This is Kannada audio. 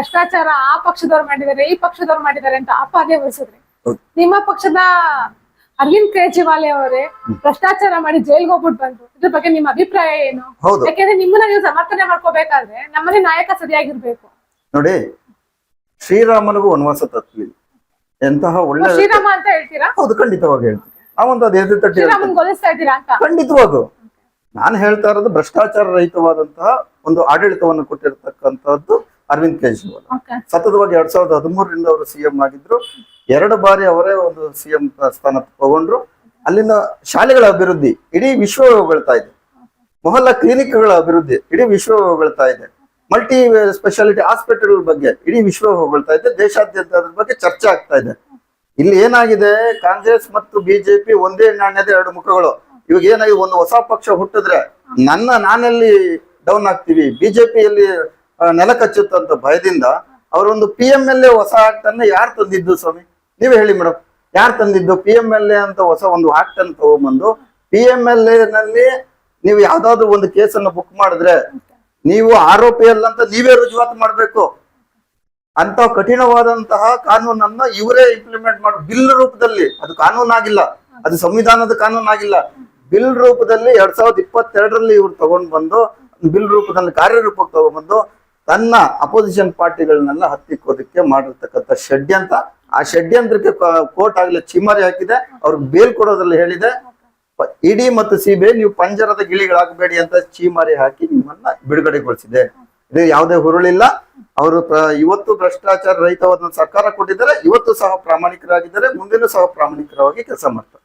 ಭ್ರಷ್ಟಾಚಾರ ಆ ಪಕ್ಷದವ್ರು ಮಾಡಿದ್ದಾರೆ ಈ ಪಕ್ಷದವ್ರು ಮಾಡಿದ್ದಾರೆ ಅಂತ ಅಪ್ಪ ಹೊರಿಸಿದ್ರಿ ವಹಿಸಿದ್ರೆ ನಿಮ್ಮ ಪಕ್ಷದ ಅರವಿಂದ್ ಕೇಜ್ರಿವಾಲ್ ಅವರೇ ಭ್ರಷ್ಟಾಚಾರ ಮಾಡಿ ಜೈಲ್ಗೆ ಹೋಗ್ಬಿಟ್ಟು ಬಂದ್ರು. ಇದ್ರ ಬಗ್ಗೆ ನಿಮ್ಮ ಅಭಿಪ್ರಾಯ ಏನು? ಯಾಕೆಂದ್ರೆ ನಿಮ್ಮನ್ನ ನೀವು ಸಮರ್ಥನೆ ಮಾಡ್ಕೋಬೇಕಾದ್ರೆ ನಮ್ಮನೆ ನಾಯಕ ಸರಿಯಾಗಿರ್ಬೇಕು. ನೋಡಿ ಶ್ರೀರಾಮನಿಗೂ ವನವಾಸ ತತ್ವಿಲ್ಲ ಎಂತಹ ಒಳ್ಳೆ ಶ್ರೀರಾಮ ಅಂತ ಹೇಳ್ತೀರಾ? ಹೌದು ಖಂಡಿತವಾಗಿ ಹೇಳ್ತೀನಿ. ನಾವೊಂದು ಅದು ಎದೆ ತಟ್ಟಿ ಖಂಡಿತವಾಗೂ. ನಾನು ಹೇಳ್ತಾ ಇರೋದು ಭ್ರಷ್ಟಾಚಾರ ರಹಿತವಾದಂತಹ ಒಂದು ಆಡಳಿತವನ್ನು ಕೊಟ್ಟಿರತಕ್ಕಂತಹದ್ದು ಅರವಿಂದ್ ಕೇಜ್ರಿವಾಲ್. ಸತತವಾಗಿ ಎರಡ್ ಸಾವಿರದ ಹದಿಮೂರರಿಂದ ಅವರು ಸಿಎಂ ಆಗಿದ್ರು. ಎರಡು ಬಾರಿ ಅವರೇ ಒಂದು ಸಿಎಂ ಸ್ಥಾನ ತಗೊಂಡ್ರು. ಅಲ್ಲಿನ ಶಾಲೆಗಳ ಅಭಿವೃದ್ಧಿ ಇಡೀ ವಿಶ್ವ ಹೊಗಳ್ತಾ ಇದೆ. ಮೊಹಲ್ಲಾ ಕ್ಲಿನಿಕ್ಗಳ ಅಭಿವೃದ್ಧಿ ಇಡೀ ವಿಶ್ವ ಹೊಗಳ್ತಾ ಇದೆ. ಮಲ್ಟಿ ಸ್ಪೆಷಾಲಿಟಿ ಹಾಸ್ಪಿಟಲ್ ಬಗ್ಗೆ ಇಡೀ ವಿಶ್ವ ಹೊಗಳ್ತಾ ಇದೆ. ದೇಶಾದ್ಯಂತ ಅದ್ರ ಬಗ್ಗೆ ಚರ್ಚೆ ಆಗ್ತಾ ಇದೆ. ಇಲ್ಲಿ ಏನಾಗಿದೆ? ಕಾಂಗ್ರೆಸ್ ಮತ್ತು ಬಿಜೆಪಿ ಒಂದೇ ನಾಣ್ಯದ ಎರಡು ಮುಖಗಳು. ಇವಾಗ ಏನಾಗಿ ಒಂದು ಹೊಸ ಪಕ್ಷ ಹುಟ್ಟಿದ್ರೆ ನನ್ನ ನಾನಲ್ಲಿ ಡೌನ್ ಆಗ್ತೀವಿ. ಬಿಜೆಪಿಯಲ್ಲಿ ನೆಲ ಕಚ್ಚುತ್ತಂತ ಭಯದಿಂದ ಅವರೊಂದು ಪಿ ಎಂ ಎಲ್ ಎ ಹೊಸ ಆಕ್ಟ್ ಅನ್ನ ಯಾರು ತಂದಿದ್ದು ಸ್ವಾಮಿ? ನೀವೇ ಹೇಳಿ ಮೇಡಮ್ ಯಾರು ತಂದಿದ್ದು ಪಿ ಎಂ ಎಲ್ ಎ ಅಂತ ಹೊಸ ಒಂದು ಆಕ್ಟ್ ಅನ್ನು ತಗೊಂಬಂದು ಪಿ ಎಂ ಎಲ್ ಎ ನಲ್ಲಿ ನೀವು ಯಾವ್ದಾದ್ರು ಒಂದು ಕೇಸನ್ನು ಬುಕ್ ಮಾಡಿದ್ರೆ ನೀವು ಆರೋಪಿ ಅಲ್ಲ ಅಂತ ನೀವೇ ರುಜುವಾತು ಮಾಡಬೇಕು. ಅಂತ ಕಠಿಣವಾದಂತಹ ಕಾನೂನನ್ನ ಇವರೇ ಇಂಪ್ಲಿಮೆಂಟ್ ಮಾಡ. ಬಿಲ್ ರೂಪದಲ್ಲಿ. ಅದು ಕಾನೂನಾಗಿಲ್ಲ ಅದು ಸಂವಿಧಾನದ ಕಾನೂನಾಗಿಲ್ಲ ಬಿಲ್ ರೂಪದಲ್ಲಿ ಎರಡ್ ಸಾವಿರದ ಇಪ್ಪತ್ತೆರಡರಲ್ಲಿ ಇವ್ರು ತಗೊಂಡ್ ಬಂದು ಬಿಲ್ ರೂಪದಲ್ಲಿ ಕಾರ್ಯರೂಪಕ್ಕೆ ತಗೊಂಡ್ಬಂದು ತನ್ನ ಅಪೋಸಿಷನ್ ಪಾರ್ಟಿಗಳನ್ನೆಲ್ಲ ಹತ್ತಿಕ್ಕೋದಕ್ಕೆ ಮಾಡಿರ್ತಕ್ಕಂಥ ಷಡ್ಯಂತ್ರ. ಆ ಷಡ್ಯಂತ್ರಕ್ಕೆ ಕೋರ್ಟ್ ಆಗ್ಲಿ ಚಿಮ್ಮರಿ ಹಾಕಿದೆ. ಅವ್ರಿಗೆ ಬೇಲ್ ಕೊಡೋದ್ರಲ್ಲಿ ಹೇಳಿದೆ ಇಡಿ ಮತ್ತು ಸಿಬಿಐ, ನೀವು ಪಂಜರದ ಗಿಳಿಗಳಾಗಬೇಡಿ ಅಂತ ಚೀಮಾರಿ ಹಾಕಿ ನಿಮ್ಮನ್ನ ಬಿಡುಗಡೆಗೊಳಿಸಿದೆ. ಇದು ಯಾವುದೇ ಹುರುಳಿಲ್ಲ. ಅವರು ಇವತ್ತು ಭ್ರಷ್ಟಾಚಾರ ರಹಿತವಾದ ಸರ್ಕಾರ ಕೊಟ್ಟಿದ್ದಾರೆ. ಇವತ್ತು ಸಹ ಪ್ರಾಮಾಣಿಕರಾಗಿದ್ದಾರೆ. ಮುಂದಿನ ಸಹ ಪ್ರಾಮಾಣಿಕರವಾಗಿ ಕೆಲಸ ಮಾಡ್ತಾರೆ.